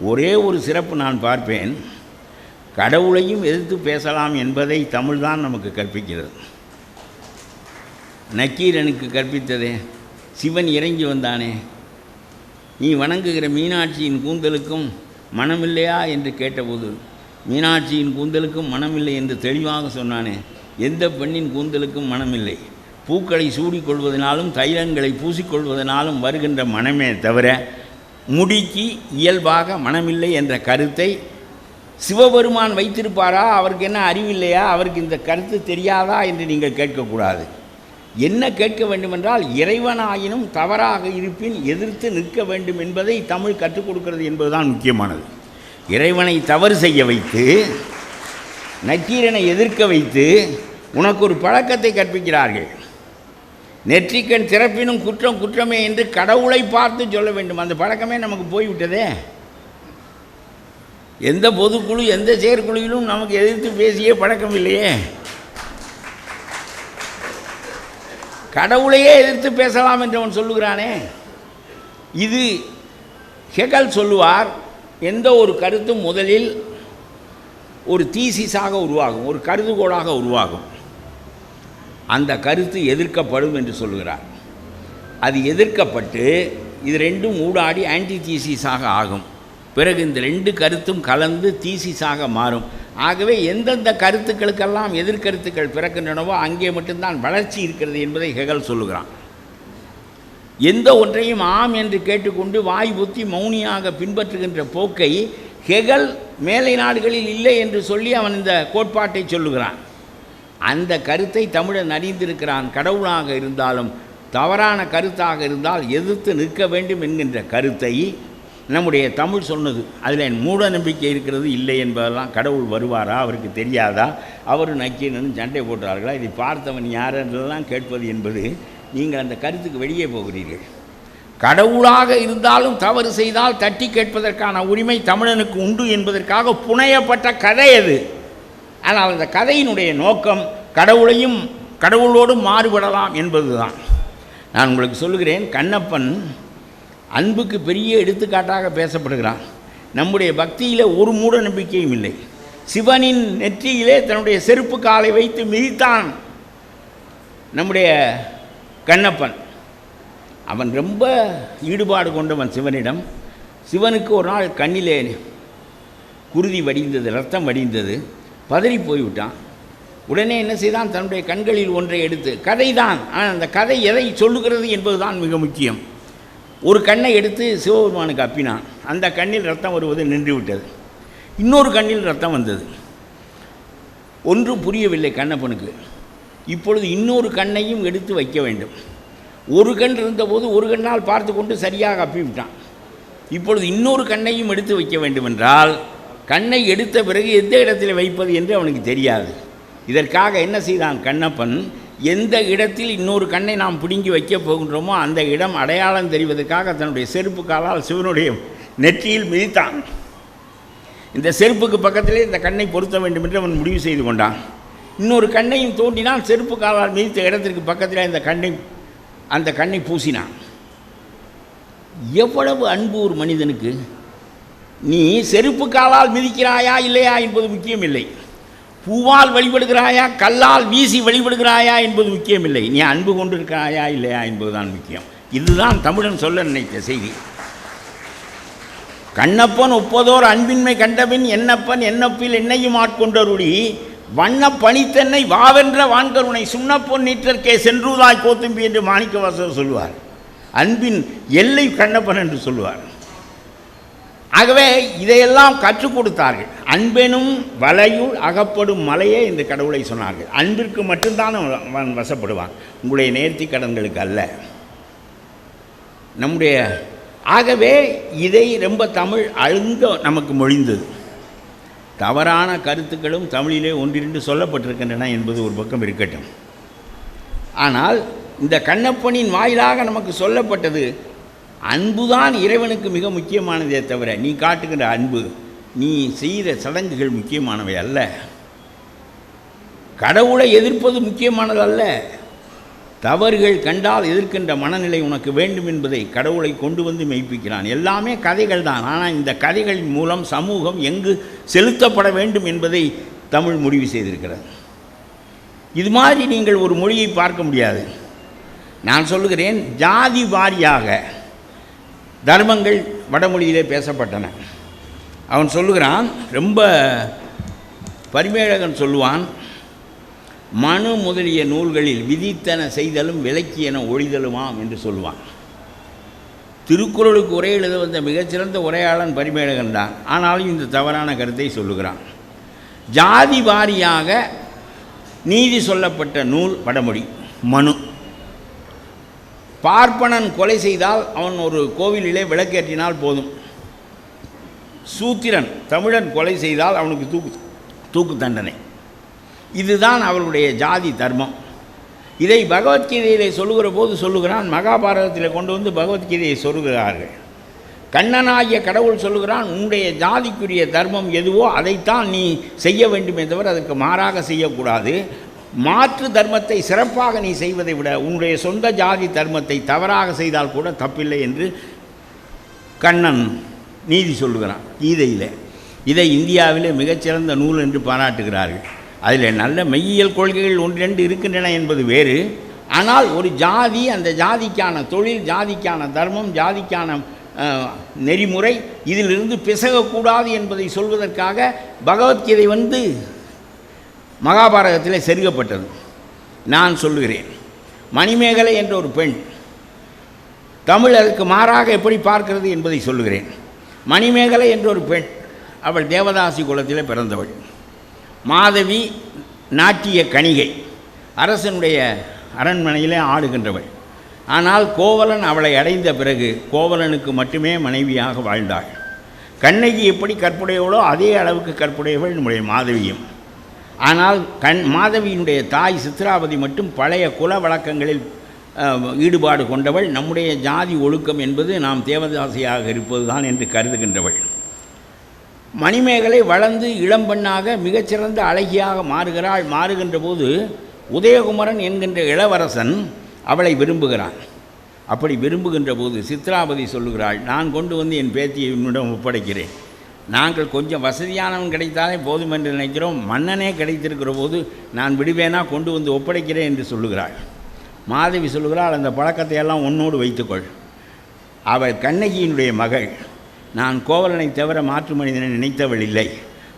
ஒரே ஒரு சிறப்பு நான் பார்ப்பேன். கடவுளையும் எதிர்த்து பேசலாம் என்பதை தமிழ்தான் நமக்கு கற்பிக்கிறது. நக்கீரனுக்கு கற்பித்ததே. சிவன் இறங்கி வந்தானே. நீ வணங்குகிற மீனாட்சியின் கூந்தலுக்கும் மனமில்லையா என்று கேட்டபோது மீனாட்சியின் கூந்தலுக்கும் மனமில்லை என்று தெளிவாக சொன்னானே. எந்த பெண்ணின் கூந்தலுக்கும் மனமில்லை. பூக்களை சூடிக்கொள்வதனாலும் தைலங்களை பூசிக்கொள்வதனாலும் வருகின்ற மனமே தவிர முடிக்கு இயல்பாக மனமில்லை என்ற கருத்தை சிவபெருமான் வைத்திருப்பாரா? அவருக்கு என்ன அறிவில்லையா? அவருக்கு இந்த கருத்து தெரியாதா என்று நீங்கள் கேட்கக்கூடாது. என்ன கேட்க வேண்டுமென்றால் இறைவனாயினும் தவறாக இருப்பின் எதிர்த்து நிற்க வேண்டும் என்பதை தமிழ் கற்றுக் கொடுக்கிறது என்பதுதான் முக்கியமானது. இறைவனை தவறு செய்ய வைத்து நக்கீரனை எதிர்க்க வைத்து உனக்கு ஒரு பழக்கத்தை கற்பிக்கிறார்கள். நெற்றிக்கண் திறப்பினும் குற்றம் குற்றமே என்று கடவுளை பார்த்து சொல்ல வேண்டும். அந்த பழக்கமே நமக்கு போய்விட்டதே. எந்த பொதுக்குழு எந்த செயற்குழுவிலும் நமக்கு எதிர்த்து பேசியே பழக்கம் இல்லையே. கடவுளையே எதிர்த்து பேசலாம் என்று அவன் சொல்லுகிறானே. இது ஹெகல் சொல்லுவார் எந்த ஒரு கருத்தும் முதலில் ஒரு தீசிஸாக உருவாகும் ஒரு கருதுகோளாக உருவாகும். அந்த கருத்து எதிர்க்கப்படும் என்று சொல்லுகிறார் அது எதிர்க்கப்பட்டு இது ரெண்டும் ஊடாடி ஆன்டி தீசிஸாக ஆகும். பிறகு இந்த ரெண்டு கருத்தும் கலந்து தீசிஸாக மாறும். ஆகவே எந்தெந்த கருத்துக்களுக்கெல்லாம் எதிர்கருத்துக்கள் பிறக்கின்றனவோ அங்கே மட்டும்தான் வளர்ச்சி இருக்கிறது என்பதை ஹெகல் சொல்லுகிறான். எந்த ஒன்றையும் ஆம் என்று கேட்டுக்கொண்டு வாய் புத்தி மௌனியாக பின்பற்றுகின்ற போக்கை ஹெகல் மேலை நாடுகளில் இல்லை என்று சொல்லி அவன் இந்த கோட்பாட்டை சொல்லுகிறான். அந்த கருத்தை தமிழன் அறிந்திருக்கிறான். கடவுளாக இருந்தாலும் தவறான கருத்தாக இருந்தால் எதிர்த்து நிற்க வேண்டும் என்கின்ற கருத்தை நம்முடைய தமிழ் சொன்னது. அதில் மூட நம்பிக்கை இருக்கிறது இல்லை என்பதெல்லாம் கடவுள் வருவாரா? அவருக்கு தெரியாதா? அவர் நக்கீரனும் சண்டை போட்டார்களா இதை பார்த்தவன் யார் என்றெல்லாம் கேட்பது என்பது நீங்கள் அந்த கருத்துக்கு வெளியே போகிறீர்கள். கடவுளாக இருந்தாலும் தவறு செய்தால் தட்டி கேட்பதற்கான உரிமை தமிழனுக்கு உண்டு என்பதற்காக புனையப்பட்ட கதை அது. ஆனால் அந்த கதையினுடைய நோக்கம் கடவுளையும் கடவுளோடும் மாறுபடலாம் என்பதுதான். நான் உங்களுக்கு சொல்லுகிறேன் கண்ணப்பன் அன்புக்கு பெரிய எடுத்துக்காட்டாக பேசப்படுகிறான். நம்முடைய பக்தியில் ஒரு மூட நம்பிக்கையும் இல்லை. சிவனின் நெற்றியிலே தன்னுடைய செருப்பு காலை வைத்து மிதித்தான் நம்முடைய கண்ணப்பன். அவன் ரொம்ப ஈடுபாடு கொண்டவன் சிவனிடம். சிவனுக்கு ஒரு நாள் கண்ணிலே குருதி வடிந்தது ரத்தம் வடிந்தது. பதறி போய்விட்டான். உடனே என்ன செய்தான்? தன்னுடைய கண்களில் ஒன்றை எடுத்து கதை தான் ஆனால் அந்த கதை எதை சொல்லுகிறது என்பதுதான் மிக முக்கியம். ஒரு கண்ணை எடுத்து சிவபெருமானுக்கு அப்பினான். அந்த கண்ணில் ரத்தம் வருவது நின்றுவிட்டது. இன்னொரு கண்ணில் ரத்தம் வந்தது. ஒன்றும் புரியவில்லை கண்ணப்பனுக்கு. இப்பொழுது இன்னொரு கண்ணையும் எடுத்து வைக்க வேண்டும். ஒரு கண் இருந்தபோது ஒரு கண்ணால் பார்த்து கொண்டு சரியாக அப்பிவிட்டான். இப்பொழுது இன்னொரு கண்ணையும் எடுத்து வைக்க வேண்டுமென்றால் கண்ணை எடுத்த பிறகு எந்த இடத்தில் வைப்பது என்று அவனுக்கு தெரியாது. இதற்காக என்ன செய்தான் கண்ணப்பன்? எந்த இடத்தில் இன்னொரு கண்ணை நாம் பிடுங்கி வைக்கப் போகின்றோமோ அந்த இடம் அடையாளம் தெரிவதற்காக தன்னுடைய செருப்பு காலால் சிவனுடைய நெற்றியில் மிதித்தான். இந்த செருப்புக்கு பக்கத்திலே இந்த கண்ணை பொருத்த வேண்டும் என்று அவன் முடிவு செய்து கொண்டான். இன்னொரு கண்ணையும் தோண்டினால் செருப்பு காலால் மிதித்த இடத்திற்கு பக்கத்தில் இந்த கண்ணை அந்த கண்ணை பூசினான். எவ்வளவு அன்பு ஒரு மனிதனுக்கு? நீ செருப்பு காலால் மிதிக்கிறாயா இல்லையா என்பது முக்கியமில்லை. பூவால் வழிபடுகிறாயா கல்லால் வீசி வழிபடுகிறாயா என்பது முக்கியமில்லை. நீ அன்பு கொண்டிருக்கிறாயா இல்லையா என்பதுதான் முக்கியம். இதுதான் தமிழன் சொல்ல நினைத்த செய்தி. கண்ணப்பன் ஒப்பதோர் அன்பின்மை கண்டபின் என்னப்பன் என்னப்பில் என்னையும் ஆட்கொண்டருடி வண்ண பணித்தன்னை வாவென்ற வான்கருணை சுண்ணப்பொன் நீற்றற்கே சென்றுதாய் கோத்தும்பி என்று மாணிக்கவாசர் சொல்லுவார் அன்பின் எல்லை கண்ணப்பன் என்று சொல்லுவார் ஆகவே இதையெல்லாம் கற்றுக் கொடுத்தார்கள். அன்பெனும் வலையுள் அகப்படும் மலையே இந்த கடவுளை சொன்னார்கள். அன்பிற்கு மட்டும்தான் அவன் வசப்படுவான். உங்களுடைய நேர்த்தி கடன்களுக்கு அல்ல. நம்முடைய ஆகவே இதை ரொம்ப தமிழ் அழுந்த நமக்கு மொழிந்தது. தவறான கருத்துக்களும் தமிழிலே ஒன்றிரண்டு சொல்லப்பட்டிருக்கின்றன என்பது ஒரு பக்கம் இருக்கட்டும். ஆனால் இந்த கண்ணப்பனின் வாயிலாக நமக்கு சொல்லப்பட்டது அன்புதான் இறைவனுக்கு மிக முக்கியமானதே தவிர நீ காட்டுகிற அன்பு நீ செய்கிற சடங்குகள் முக்கியமானவை அல்ல. கடவுளை எதிர்ப்பது முக்கியமானது அல்ல. தவறுகள் கண்டால் எதிர்க்கின்ற மனநிலை உனக்கு வேண்டும் என்பதை கடவுளை கொண்டு வந்து மெய்ப்பிக்கிறான். எல்லாமே கதைகள் தான். ஆனால் இந்த கதைகளின் மூலம் சமூகம் எங்கு செலுத்தப்பட வேண்டும் என்பதை தமிழ் முடிவு செய்திருக்கிறது. இது மாதிரி நீங்கள் ஒரு மொழியை பார்க்க முடியாது. நான் சொல்லுகிறேன் ஜாதி வாரியாக தர்மங்கள் வடமொழியிலே பேசப்பட்டன. அவன் சொல்லுகிறான் ரொம்ப பரிமேழகன் சொல்லுவான் மனு முதலிய நூல்களில் விதித்தன செய்தலும் விலக்கியன ஒழிதலுமாம் என்று சொல்லுவான். திருக்குறளுக்கு உரை எழுத வந்த மிகச்சிறந்த உரையாளன் பரிமேழகன் தான். ஆனாலும் இந்த தவறான கருத்தை சொல்லுகிறான். ஜாதி வாரியாக நீதி சொல்லப்பட்ட நூல் வடமொழி மனு. பார்ப்பனன் கொலை செய்தால் அவன் ஒரு கோவிலிலே விளக்கேற்றினால் போதும். சூத்திரன் தமிழன் கொலை செய்தால் அவனுக்கு தூக்கு தூக்கு தண்டனை. இதுதான் அவர்களுடைய ஜாதி தர்மம். இதை பகவத்கீதையிலே சொல்லுகிற போது சொல்லுகிறான் மகாபாரதத்தில் கொண்டு வந்து பகவத்கீதையை சொல்லுகிறார்கள். கண்ணனாகிய கடவுள் சொல்லுகிறான் உன்னுடைய ஜாதிக்குரிய தர்மம் எதுவோ அதைத்தான் நீ செய்ய வேண்டுமே தவிர அதுக்கு மாறாக செய்யக்கூடாது. மாற்று தர்மத்தை சிறப்பாக நீ செய்வதை விட உன்னுடைய சொந்த ஜாதி தர்மத்தை தவறாக செய்தால் கூட தப்பில்லை என்று கண்ணன் நீதி சொல்லுகிறான் கீதையில். இதை இந்தியாவிலே மிகச்சிறந்த நூல் என்று பாராட்டுகிறார்கள். அதில் நல்ல மெய்யியல் கொள்கைகள் ஒன்றிரண்டு இருக்கின்றன என்பது வேறு. ஆனால் ஒரு ஜாதி அந்த ஜாதிக்கான தொழில் ஜாதிக்கான தர்மம் ஜாதிக்கான நெறிமுறை இதிலிருந்து பிசகக்கூடாது என்பதை சொல்வதற்காக பகவத்கீதை வந்து மகாபாரதத்தில் செருகப்பட்டது. நான் சொல்லுகிறேன் மணிமேகலை என்ற ஒரு பெண் தமிழ் மாறாக எப்படி பார்க்கிறது என்பதை சொல்லுகிறேன். மணிமேகலை என்ற ஒரு பெண் அவள் தேவதாசி குலத்தில் பிறந்தவள். மாதவி நாட்டிய கணிகை அரசனுடைய அரண்மனையிலே ஆடுகின்றவள் ஆனால் கோவலன் அவளை அடைந்த பிறகு கோவலனுக்கு மட்டுமே மனைவியாக வாழ்ந்தாள். கண்ணகி எப்படி கற்புடையவளோ அதே அளவுக்கு கற்புடையவள் நம்முடைய மாதவியும். ஆனால் கண் மாதவியினுடைய தாய் சித்ராவதி மட்டும் பழைய குல வழக்கங்களில் ஈடுபாடு கொண்டவள். நம்முடைய ஜாதி ஒழுக்கம் என்பது நாம் தேவதாசியாக இருப்பதுதான் என்று கருதுகின்றவள். மணிமேகலை வளர்ந்து இளம்பெண்ணாக மிகச்சிறந்த அழகியாக மாறுகிறாள். மாறுகின்ற போது உதயகுமரன் என்கின்ற இளவரசன் அவளை விரும்புகிறான். அப்படி விரும்புகின்ற போது சித்ராபதி சொல்லுகிறாள் நான் கொண்டு வந்து என் பேத்தியை உன்னிடம் ஒப்படைக்கிறேன். நாங்கள் கொஞ்சம் வசதியானவன் கிடைத்தாலே போதும் என்று நினைக்கிறோம். மன்னனே கிடைத்திருக்கிற போது நான் விடுவேனா கொண்டு வந்து ஒப்படைக்கிறேன் என்று சொல்லுகிறாள். மாதவி சொல்லுகிறாள் அந்த பழக்கத்தை எல்லாம் உன்னோடு வைத்துக்கொள். அவள் கண்ணகியினுடைய மகள். நான் கோவலனை தவிர மாற்று மனிதனை நினைத்தவள் இல்லை.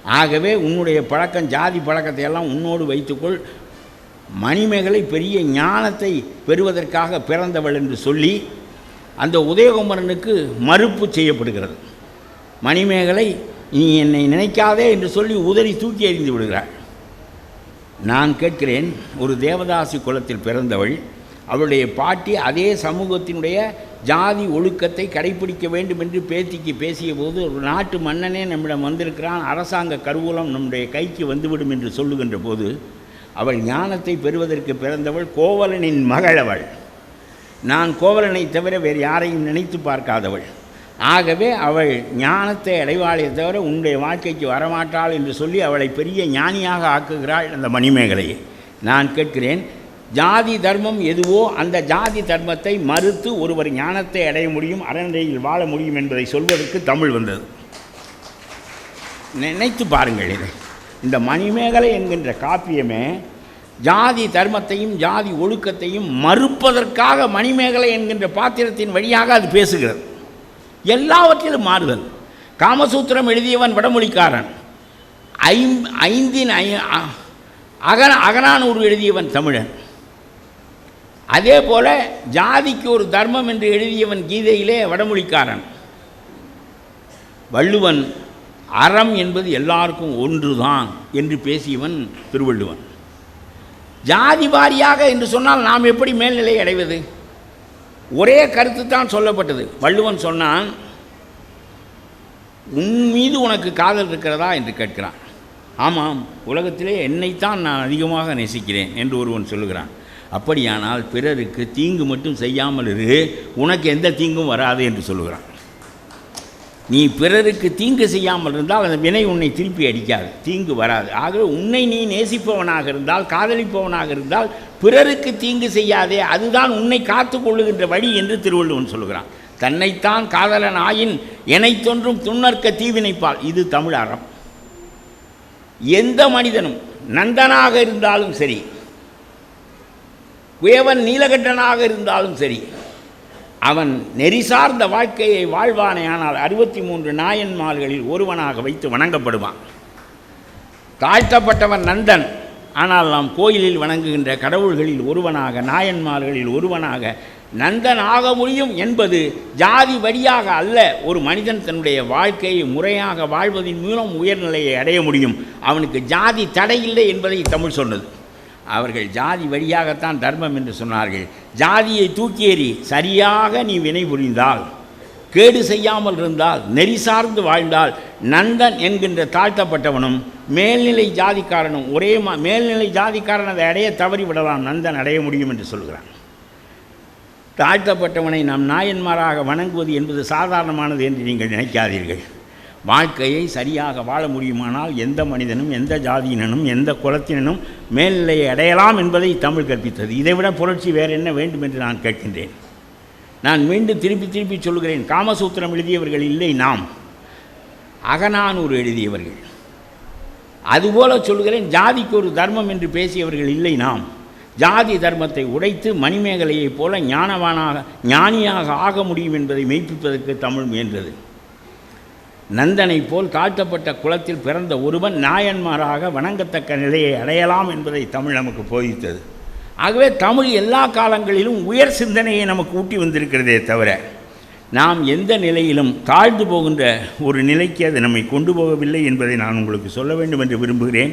ஆகவே உன்னுடைய பழக்கம் ஜாதி பழக்கத்தை எல்லாம் உன்னோடு வைத்துக்கொள். மணிமேகலை பெரிய ஞானத்தை பெறுவதற்காக பிறந்தவள் என்று சொல்லி அந்த உதயகுமரனுக்கு மறுப்பு செய்யப்படுகிறது. மணிமேகலை நீ என்னை நினைக்காதே என்று சொல்லி உதறி தூக்கி எறிந்து விடுகிறாள். நான் கேட்கிறேன் ஒரு தேவதாசி குலத்தில் பிறந்தவள் அவளுடைய பாட்டி அதே சமூகத்தினுடைய ஜாதி ஒழுக்கத்தை கடைபிடிக்க வேண்டும் என்று பேத்திக்கு பேசிய போது ஒரு நாட்டு மன்னனே நம்மிடம் வந்திருக்கிறான் அரசாங்க கருவூலம் நம்முடைய கைக்கு வந்துவிடும் என்று சொல்லுகின்ற போது அவள் ஞானத்தை பெறுவதற்கு பிறந்தவள் கோவலனின் மகள் அவள். நான் கோவலனை தவிர வேறு யாரையும் நினைத்து பார்க்காதவள். ஆகவே அவள் ஞானத்தை அடைவாளே தவிர உன்னுடைய வாழ்க்கைக்கு வரமாட்டாள் என்று சொல்லி அவளை பெரிய ஞானியாக ஆக்குகிறாள் அந்த மணிமேகலையை. நான் கேட்கிறேன் ஜாதி தர்மம் எதுவோ அந்த ஜாதி தர்மத்தை மறுத்து ஒருவர் ஞானத்தை அடைய முடியும் அறநிலையில் வாழ முடியும் என்பதை சொல்வதற்கு தமிழ் வந்தது. நினைத்து பாருங்கள் இதை. இந்த மணிமேகலை என்கின்ற காப்பியமே ஜாதி தர்மத்தையும் ஜாதி ஒழுக்கத்தையும் மறுப்பதற்காக மணிமேகலை என்கின்ற பாத்திரத்தின் வழியாக அது பேசுகிறது. எல்லாவற்றிலும் மாறுதல். காமசூத்திரம் எழுதியவன் வடமொழிக்காரன். ஐம் ஐந்தின் ஐ அ- அகன அகனானூறு எழுதியவன் தமிழன். அதே போல ஜாதிக்கு ஒரு தர்மம் என்று எழுதியவன் கீதையிலே வடமொழிக்காரன். வள்ளுவன் அறம் என்பது எல்லாருக்கும் ஒன்றுதான் என்று பேசியவன் திருவள்ளுவன். ஜாதி வாரியாக என்று சொன்னால் நாம் எப்படி மேல்நிலை அடைவது? ஒரே கருத்து தான் சொல்லப்பட்டது. வள்ளுவன் சொன்னான் உன் மீது உனக்கு காதல் இருக்கிறதா? என்று கேட்கிறான். ஆமாம் உலகத்திலே என்னைத்தான் நான் அதிகமாக நேசிக்கிறேன் என்று ஒருவன் சொல்லுகிறான். அப்படியானால் பிறருக்கு தீங்கு மட்டும் செய்யாமல் இரு உனக்கு எந்த தீங்கும் வராது என்று சொல்லுகிறான். நீ பிறருக்கு தீங்கு செய்யாமல் இருந்தால் அந்த வினை உன்னை திருப்பி அடிக்காது தீங்கு வராது. ஆகவே உன்னை நீ நேசிப்பவனாக இருந்தால் காதலிப்பவனாக இருந்தால் பிறருக்கு தீங்கு செய்யாதே அதுதான் உன்னை காத்து கொள்ளுகின்ற வழி என்று திருவள்ளுவன் சொல்கிறான். தன்னைத்தான் காதலன் ஆயின் எனை தோன்றும் துண்ணற்க தீவினைப்பால் இது தமிழ் அறம். எந்த மனிதனும் நந்தனாக இருந்தாலும் சரி குயவன் நீலகண்டனாக இருந்தாலும் சரி அவன் நெறி சார்ந்த வாழ்க்கையை வாழ்வானே ஆனால் அறுபத்தி மூன்று நாயன்மார்களில் ஒருவனாக வைத்து வணங்கப்படுவான். தாழ்த்தப்பட்டவன் நந்தன். ஆனால் நாம் கோயிலில் வணங்குகின்ற கடவுள்களில் ஒருவனாக நாயன்மார்களில் ஒருவனாக நந்தன் ஆக முடியும் என்பது ஜாதி வழியாக அல்ல. ஒரு மனிதன் தன்னுடைய வாழ்க்கையை முறையாக வாழ்வதன் மூலம் உயர்நிலையை அடைய முடியும். அவனுக்கு ஜாதி தடையில்லை என்பதை தமிழ் சொன்னது. அவர்கள் ஜாதி வழியாகத்தான் தர்மம் என்று சொன்னார்கள். ஜாதியை தூக்கி எறி சரியாக நீ வினை புரிந்தால். கேடு செய்யாமல் இருந்தால் நெறி சார்ந்து வாழ்ந்தால் நந்தன் என்கின்ற தாழ்த்தப்பட்டவனும் மேல்நிலை ஜாதிக்காரனும் ஒரே மா மேல்நிலை ஜாதிக்காரன் அதை அடைய தவறி விடலாம் நந்தன் அடைய முடியும் என்று சொல்கிறான். தாழ்த்தப்பட்டவனை நாம் நாயன்மாராக வணங்குவது என்பது சாதாரணமானது என்று நீங்கள் நினைக்காதீர்கள். வாழ்க்கையை சரியாக வாழ முடியுமானால் எந்த மனிதனும் எந்த ஜாதியினனும் எந்த குலத்தினனும் மேல்நிலையை அடையலாம் என்பதை தமிழ் கற்பித்தது. இதைவிட புரட்சி வேறு என்ன வேண்டும் என்று நான் கேட்கின்றேன். நான் மீண்டும் திருப்பி திருப்பி சொல்கிறேன் காமசூத்திரம் எழுதியவர்கள் இல்லை நாம். அகநானூறு எழுதியவர்கள். அதுபோல சொல்கிறேன் ஜாதிக்கு ஒரு தர்மம் என்று பேசியவர்கள் இல்லை நாம். ஜாதி தர்மத்தை உடைத்து மணிமேகலையைப் போல ஞானவானாக ஞானியாக ஆக முடியும் என்பதை மெய்ப்பிப்பதற்கு தமிழ் முயன்றது. நந்தனைப் போல் தாழ்த்தப்பட்ட குலத்தில் பிறந்த ஒருவன் நாயன்மாராக வணங்கத்தக்க நிலையை அடையலாம் என்பதை தமிழ் நமக்கு போதித்தது. ஆகவே தமிழ் எல்லா காலங்களிலும் உயர் சிந்தனையை நமக்கு ஊட்டி வந்திருக்கிறதே தவிர நாம் எந்த நிலையிலும் தாழ்ந்து போகின்ற ஒரு நிலைக்கு அது நம்மை கொண்டு போகவில்லை என்பதை நான் உங்களுக்கு சொல்ல வேண்டும் என்று விரும்புகிறேன்.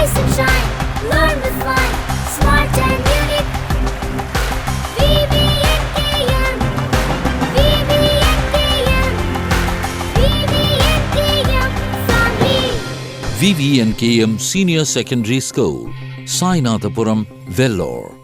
Rise and shine, learn with fun, smart and unique. Senior Secondary School, Sainathapuram, Vellore.